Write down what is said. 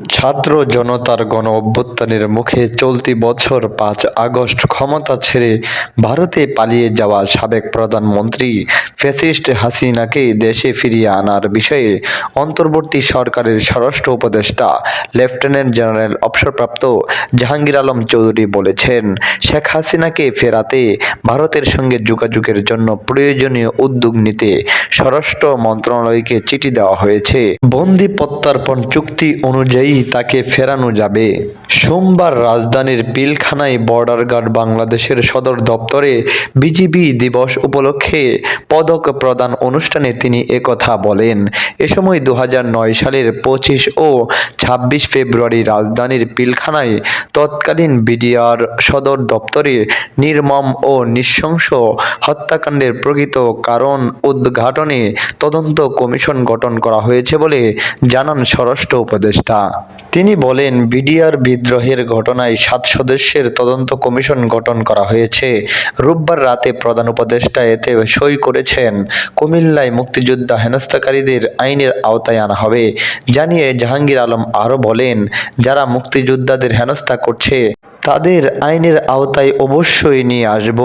ছাত্র জনতার গণ অভ্যুত্থানের মুখে চলতি বছর পাঁচ আগস্ট ক্ষমতা ছেড়ে ভারতে পালিয়ে যাওয়া সাবেক প্রধানমন্ত্রী ফ্যাসিস্ট হাসিনাকে দেশে ফিরিয়ে আনার বিষয়ে অন্তর্বর্তী সরকারের স্বরাষ্ট্র উপদেষ্টা লেফটেন্যান্ট জেনারেল অবসরপ্রাপ্ত জাহাঙ্গীর আলম চৌধুরী বলেছেন, শেখ হাসিনাকে ফেরাতে ভারতের সঙ্গে যোগাযোগের জন্য প্রয়োজনীয় উদ্যোগ নিতে স্বরাষ্ট্র মন্ত্রণালয়কে চিঠি দেওয়া হয়েছে। বন্দি প্রত্যার্পণ চুক্তি অনুযায়ী তাকে ফেরানো যাবে। সোমবার রাজধানীর পিলখানায় বর্ডার গার্ড বাংলাদেশের সদর দপ্তরে বিজিবি দিবস উপলক্ষে পদক প্রদান অনুষ্ঠানে তিনি একথা বলেন। এ সময় দু হাজার নয় সালের পঁচিশ ও ছাব্বিশ ফেব্রুয়ারি রাজধানীর পিলখানায় তৎকালীন বিডিআর সদর দপ্তরে নির্মম ও নৃশংস হত্যাকাণ্ডের প্রকৃত কারণ উদ্ঘাটনে তদন্ত কমিশন গঠন করা হয়েছে বলে জানান স্বরাষ্ট্র উপদেষ্টা। তিনি বলেন, বিডিআর বিদ্রোহের ঘটনায় সাত সদস্যের তদন্ত কমিশন গঠন করা হয়েছে। রোববার রাতে প্রধান উপদেষ্টা এতে সই করেছেন, কুমিল্লায় মুক্তিযোদ্ধা হেনস্থাকারীদের আইনের আওতায় আনা হবে। জানিয়ে জাহাঙ্গীর আলম আরও বলেন, যারা মুক্তিযোদ্ধাদের হেনস্থা করছে, তাদের আইনের আওতায় অবশ্যই নিয়ে আসব।